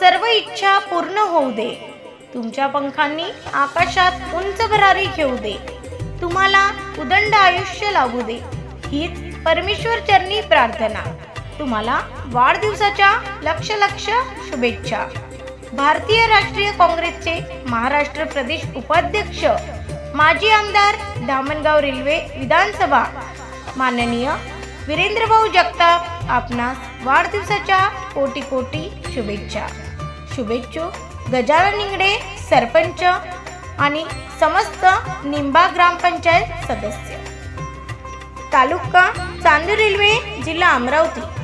सर्व इच्छा पूर्ण होऊ दे. तुमच्या पंखांनी आकाशात उंच भरारी घेऊ दे. तुम्हाला उदंड आयुष्य लागू दे. हीच परमेश्वर चरणी प्रार्थना. तुम्हाला वाढदिवसाच्या लक्ष लक्ष शुभेच्छा. भारतीय राष्ट्रीय काँग्रेसचे महाराष्ट्र प्रदेश उपाध्यक्ष माजी आमदार धामणगाव रेल्वे विधानसभा. माननीय वीरेंद्रभाऊ जगताप आपणास वाढदिवसाच्या कोटी कोटी शुभेच्छा. शुभेच्छू. गजानन निंगडे सरपंच आणि समस्त निंबा ग्रामपंचायत सदस्य. तालुका चांदूर रेल्वे जिल्हा अमरावती.